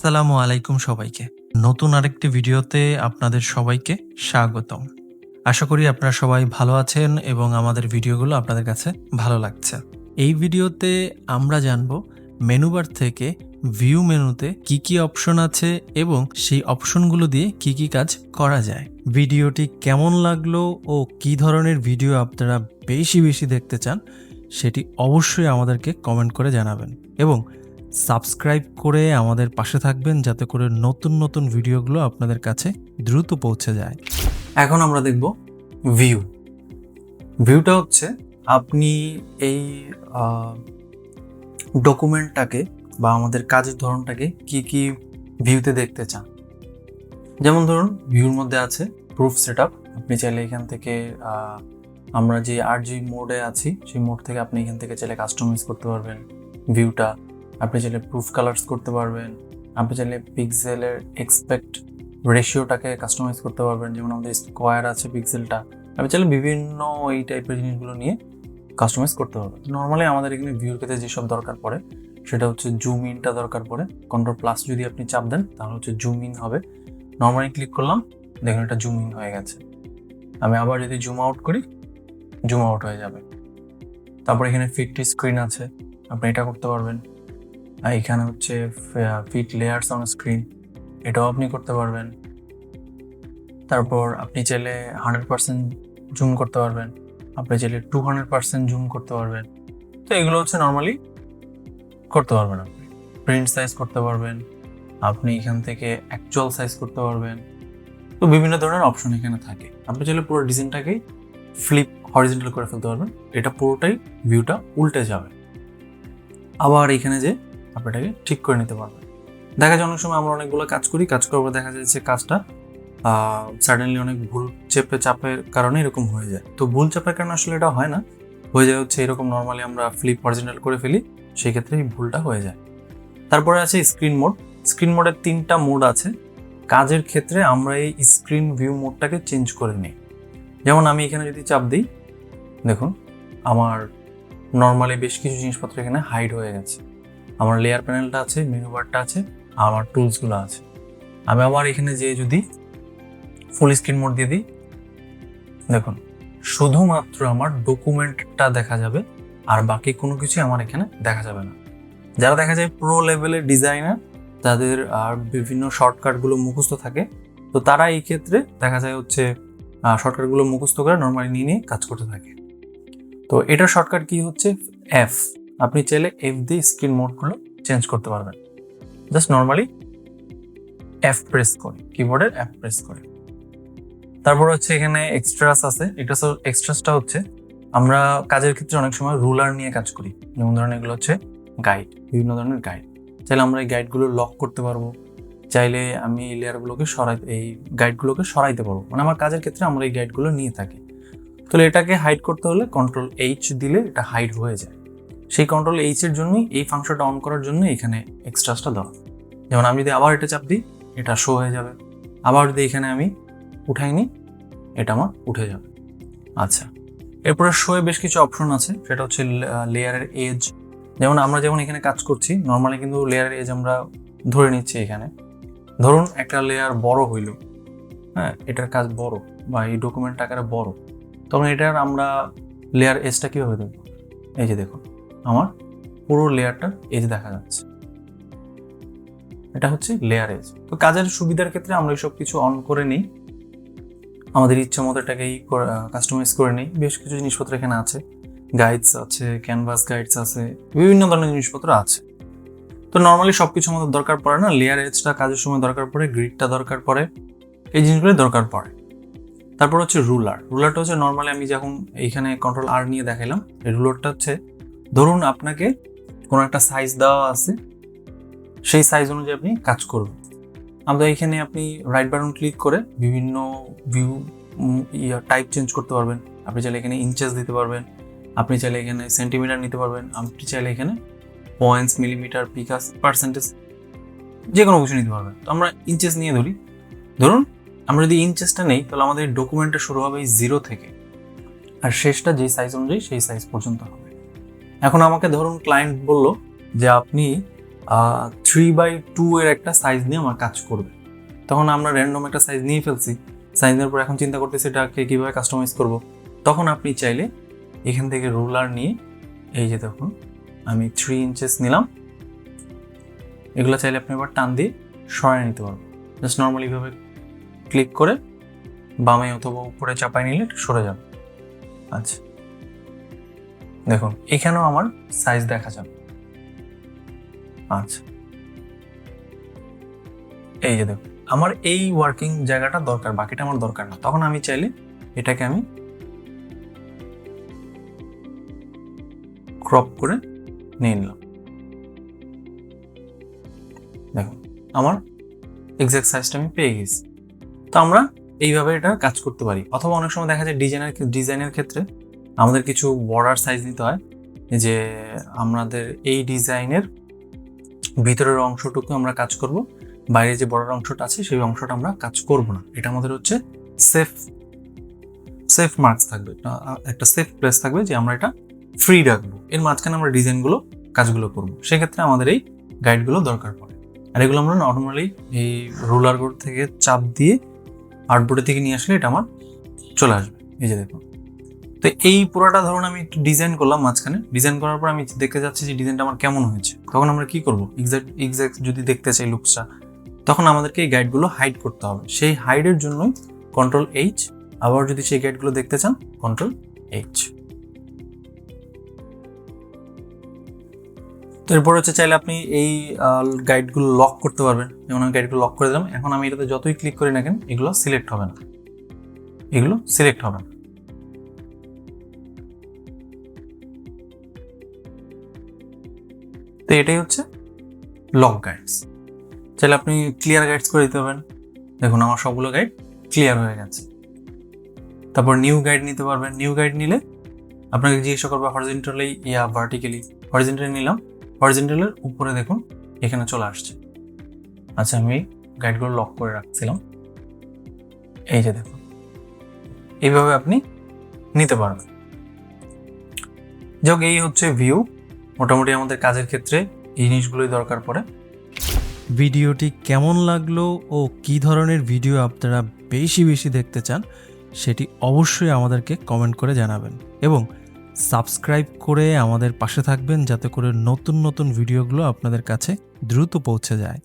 আসসালামু আলাইকুম সবাইকে। নতুন আরেকটি ভিডিওতে আপনাদের সবাইকে স্বাগতম। আশা করি আপনারা সবাই ভালো আছেন এবং আমাদের ভিডিওগুলো আপনাদের কাছে ভালো লাগছে। এই ভিডিওতে আমরা জানব মেনুবার থেকে ভিউ মেনুতে কি কি অপশন আছে এবং সেই অপশনগুলো দিয়ে কি কি কাজ করা যায়। ভিডিওটি কেমন লাগল ও কি ধরনের ভিডিও আপনারা বেশি বেশি দেখতে চান, সেটি অবশ্যই আমাদেরকে কমেন্ট করে জানাবেন। এবং সাবস্ক্রাইব করে আমাদের পাশে থাকবেন যাতে করে নতুন নতুন ভিডিওগুলো আপনাদের কাছে দ্রুত পৌঁছে যায়। এখন আমরা দেখব ভিউ। ভিউটা হচ্ছে আপনি এই ডকুমেন্টটাকে বা আমাদের কাজের ধরনটাকে কি কি ভিউতে দেখতে চান। যেমন ধরুন, ভিউর মধ্যে আছে প্রুফ সেট আপনি চাইলে এখান থেকে আমরা যে আর জি মোডে আছি, সেই মোড থেকে আপনি এখান থেকে চাইলে কাস্টমাইজ করতে পারবেন ভিউটা। আপনি চাইলে প্রুফ কালার্স করতে পারবেন। আপনি চাইলে পিক্সেলের এক্সপেক্ট রেশিওটাকে কাস্টমাইজ করতে পারবেন। যেমন আমাদের স্কোয়ার আছে পিক্সেলটা আপনি চাইলে বিভিন্ন এই টাইপের জিনিসগুলো নিয়ে কাস্টমাইজ করতে পারবেন। নর্মালি আমাদের এখানে ভিউর ক্ষেত্রে যেসব দরকার পড়ে, সেটা হচ্ছে জুম ইনটা দরকার পড়ে। কন্ট্রোল প্লাস যদি আপনি চাপ দেন, তাহলে হচ্ছে জুম ইন হবে। নর্মালি ক্লিক করলাম, দেখুন এটা জুম ইন হয়ে গেছে। আমি আবার যদি জুম আউট করি জুম আউট হয়ে যাবে। তারপর এখানে ফিটটি স্ক্রিন আছে। আপনি এটা করতে পারবেন। আর এখানে হচ্ছে ফিট লেয়ার্স অন স্ক্রিন এটাও আপনি করতে পারবেন। তারপর আপনি চাইলে হান্ড্রেড পার্সেন্ট জুম করতে পারবেন। আপনি চাইলে টু হান্ড্রেড পার্সেন্ট জুম করতে পারবেন। তো এগুলো হচ্ছে নর্মালি করতে পারবেন আপনি। প্রিন্ট সাইজ করতে পারবেন। আপনি এখান থেকে অ্যাকচুয়াল সাইজ করতে পারবেন। তো বিভিন্ন ধরনের অপশন এখানে থাকে। আপনি চাইলে পুরো ডিজাইনটাকেই ফ্লিপ হরিজেন্টাল করে ফেলতে পারবেন। এটা পুরোটাই ভিউটা উল্টে যাবে। আবার এখানে যে আপনি এটাকে ঠিক করে নিতে পারবেন। দেখা যায় অনেক সময় আমরা অনেকগুলো কাজ করি, কাজ করার পর দেখা যাচ্ছে কাজটা সাডেনলি অনেক ভুল চেপে চাপের কারণে এরকম হয়ে যায়। তো ভুল চাপের কারণে আসলে এটা হয় না। হয়ে যায় হচ্ছে এরকম নর্মালি আমরা ফ্লিপ অরিজিনাল করে ফেলি সেই ক্ষেত্রে এই ভুলটা হয়ে যায়। তারপরে আছে স্ক্রিন মোড স্ক্রিন মোডের তিনটা মোড আছে। কাজের ক্ষেত্রে আমরা এই স্ক্রিন ভিউ মোডটাকে চেঞ্জ করে নিই। যেমন আমি এখানে যদি চাপ দিই, দেখুন, আমার নর্মালি বেশ কিছু জিনিসপত্র এখানে হাইড হয়ে গেছে। আমার লেয়ার প্যানেলটা আছে মেনু বারটা আছে, আমার টুলসগুলো আছে। আমি আবার এখানে যেয়ে যদি ফুল স্ক্রিন মোড দিয়ে দিই, দেখুন, শুধুমাত্র আমার ডকুমেন্টটা দেখা যাবে, আর বাকি কোনো কিছু আমার এখানে দেখা যাবে না। যারা দেখা যায় প্রো লেভেলের ডিজাইনার তাদের আর বিভিন্ন শর্টকাটগুলো মুখস্থ থাকে, তো তারা এই ক্ষেত্রে দেখা যায় হচ্ছে শর্টকাটগুলো মুখস্থ করে নর্মালি নিয়ে নিয়ে কাজ করতে থাকে। তো এটার শর্টকাট কি হচ্ছে? এফ আপনি চাইলে এফ দিয়ে স্ক্রিন মোডগুলো চেঞ্জ করতে পারবেন। জাস্ট নর্মালি এফ প্রেস করে কিবোর্ডের এফ প্রেস করে। তারপর হচ্ছে এখানে এক্সট্রাস আছে। এটা এক্সট্রাসটা হচ্ছে আমরা কাজের ক্ষেত্রে অনেক সময় রুলার নিয়ে কাজ করি। যেমন ধরনের এগুলো হচ্ছে গাইড বিভিন্ন ধরনের গাইড চাইলে আমরা এই গাইডগুলো লক করতে পারব। চাইলে আমি এই লেয়ারগুলোকে সরাই এই গাইডগুলোকে সরাইতে পারব। মানে আমার কাজের ক্ষেত্রে আমরা এই গাইডগুলো নিয়ে থাকি। তাহলে এটাকে হাইড করতে হলে কন্ট্রোল এইচ দিলে এটা হাইড হয়ে যায়। সেই কন্ট্রোল এইচ এর জন্যই এই ফাংশনটা অন করার জন্য এখানে এক্সট্রাসটা দেওয়া। যেমন আমি যদি আবার এটা চাপ দিই, এটা শো হয়ে যাবে। আবার যদি এখানে আমি উঠাই নিই এটা আমার উঠে যাবে। আচ্ছা এরপরে শোয়ে বেশ কিছু অপশন আছে। সেটা হচ্ছে লেয়ারের এজ যেমন আমরা যেমন এখানে কাজ করছি নর্মালি কিন্তু লেয়ারের এজ আমরা ধরে নিচ্ছি এখানে। ধরুন একটা লেয়ার বড় হইল। হ্যাঁ এটার কাজ বড় বা এই ডকুমেন্ট আকারে বড়। তখন এটার আমরা লেয়ার এজটা কীভাবে দেখব? এই যে দেখুন। আমার পুরো লেয়ারটার এজ দেখা যাচ্ছে। এটা হচ্ছে লেয়ার এজ। তো কাজের সুবিধার ক্ষেত্রে আমরা এইসব কিছু অন করে নিই। আমাদের ইচ্ছা মতো এটাকেই কাস্টমাইজ করে নিই। বেশ কিছু জিনিসপত্র এখানে আছে। গাইডস আছে ক্যানভাস গাইডস আছে, বিভিন্ন ধরনের জিনিসপত্র আছে। তো নর্মালি সব কিছু আমাদের দরকার পড়ে না। লেয়ার এজটা কাজের সময় দরকার পড়ে গ্রিডটা দরকার পড়ে, এই জিনিসগুলো দরকার পড়ে। তারপর হচ্ছে রুলার রুলারটা হচ্ছে নর্মালি আমি যখন এইখানে কন্ট্রোল আর নিয়ে দেখাইলাম, এই রুলারটা হচ্ছে ধরুন আপনাকে কোনো একটা সাইজ দেওয়া আছে, সেই সাইজ অনুযায়ী আপনি কাজ করবেন। আমরা এখানে আপনি রাইট বাটন ক্লিক করে বিভিন্ন ভিউ টাইপ চেঞ্জ করতে পারবেন। আপনি চাইলে এখানে ইঞ্চেস দিতে পারবেন, আপনি চাইলে এখানে সেন্টিমিটার নিতে পারবেন, আপনি চাইলে এখানে পয়েন্টস মিলিমিটার পিকাস পার্সেন্টেজ যে কোনো কিছু নিতে পারবেন। তো আমরা ইঞ্চেস নিয়ে ধরি। ধরুন আমরা যদি ইঞ্চেসটা নেই, তাহলে আমাদের ডকুমেন্টটা শুরু হবে জিরো থেকে। আর শেষটা যে সাইজ অনুযায়ী সেই সাইজ পর্যন্ত হবে। এখন আমাকে ধরুন ক্লায়েন্ট বলল যে আপনি থ্রি বাই টু এর একটা সাইজ নিয়ে আমার কাজ করবে তখন আমরা র্যান্ডম একটা সাইজ নিয়ে ফেলছি। সাইজ নেওয়ার পর এখন চিন্তা করতেছি এটাকে কীভাবে কাস্টমাইজ করব। তখন আপনি চাইলে এখান থেকে রুলার নিয়ে, এই যে দেখুন, আমি থ্রি ইঞ্চেস নিলাম। এগুলো চাইলে আপনি এবার টান দিয়ে সরাই নিতে পারবেন। জাস্ট নর্মালি ভাবে ক্লিক করে বামে অথবা উপরে চাপাই নিলে সরে যাবে। আচ্ছা। দেখুন, এখানেও আমার সাইজ দেখা যাবে। আচ্ছা। এই যে দেখুন, আমার এই ওয়ার্কিং জায়গাটা দরকার, বাকিটা আমার দরকার না। তখন আমি চাইলে এটাকে আমি ক্রপ করে নিয়ে নিলাম। দেখুন, আমার এক্স্যাক্ট সাইজটা আমি পেয়ে গেছি। তো আমরা এইভাবে এটা কাজ করতে পারি। অথবা অনেক সময় দেখা যায় ডিজাইনের ডিজাইনের ক্ষেত্রে আমাদের কিছু বর্ডার সাইজ নিতে হয় যে আমাদের এই ডিজাইনের ভিতরের অংশটুকু আমরা কাজ করব, বাইরে যে বর্ডার অংশটা আছে সেই অংশটা আমরা কাজ করব না। এটা আমাদের হচ্ছে সেফ সেফ মার্কস থাকবে। একটা- সেফ প্লেস থাকবে যে আমরা এটা ফ্রি রাখব। এর মাঝখানে আমরা ডিজাইনগুলো কাজগুলো করব। সেক্ষেত্রে আমাদের এই গাইডগুলো দরকার পড়ে। আর এগুলো আমরা নর্মালি এই রোলার বোর্ড থেকে চাপ দিয়ে আর্টবোর্ডের থেকে নিয়ে আসলে এটা আমার চলে আসবে। এই যে দেখুন। তো এই পুরোটা ধরুন আমি একটু ডিজাইন করলাম মাঝখানে। ডিজাইন করার পর আমি দেখতে যাচ্ছি যে ডিজাইনটা আমার কেমন হয়েছে। তখন আমরা কি করব? এক্সাক্ট এক্সাক্ট যদি দেখতে চাই লুকসটা তখন আমাদেরকে এই গাইডগুলো হাইড করতে হবে। সেই হাইডের জন্যই কন্ট্রোল এইচ আবার যদি সেই গাইডগুলো দেখতে চান কন্ট্রোল এইচ তো এরপর হচ্ছে চাইলে আপনি এই গাইডগুলো লক করতে পারবেন। যেমন আমি গাইডগুলো লক করে দিলাম, এখন আমি এটাতে যতই ক্লিক করি না কেন, এগুলো সিলেক্ট হবে না। এগুলো সিলেক্ট হবে না। তো এটাই হচ্ছে লক গাইডস চাইলে আপনি ক্লিয়ার গাইডস করে দিতে পারবেন দেখুন, আমার সবগুলো গাইড ক্লিয়ার হয়ে গেছে। তারপর নিউ গাইড নিতে পারবেন। নিউ গাইড নিলে আপনাকে জিজ্ঞাসা করবে হরিজেন্টালি ইয়া ভার্টিক্যালি হরিজেন্টালি নিলাম। হরিজেন্টালের উপরে দেখুন, এখানে চলে আসছে। আচ্ছা আমি গাইডগুলো লক করে রাখছিলাম। এই যে দেখুন, এইভাবে আপনি নিতে পারবেন। যাক, এই হচ্ছে ভিউ মোটামুটি আমাদের কাজের ক্ষেত্রে এই জিনিসগুলোই দরকার পড়ে। ভিডিওটি কেমন লাগল ও কি ধরনের ভিডিও আপনারা বেশি বেশি দেখতে চান, সেটি অবশ্যই আমাদেরকে কমেন্ট করে জানাবেন এবং সাবস্ক্রাইব করে আমাদের পাশে থাকবেন যাতে করে নতুন নতুন ভিডিওগুলো আপনাদের কাছে দ্রুত পৌঁছে যায়।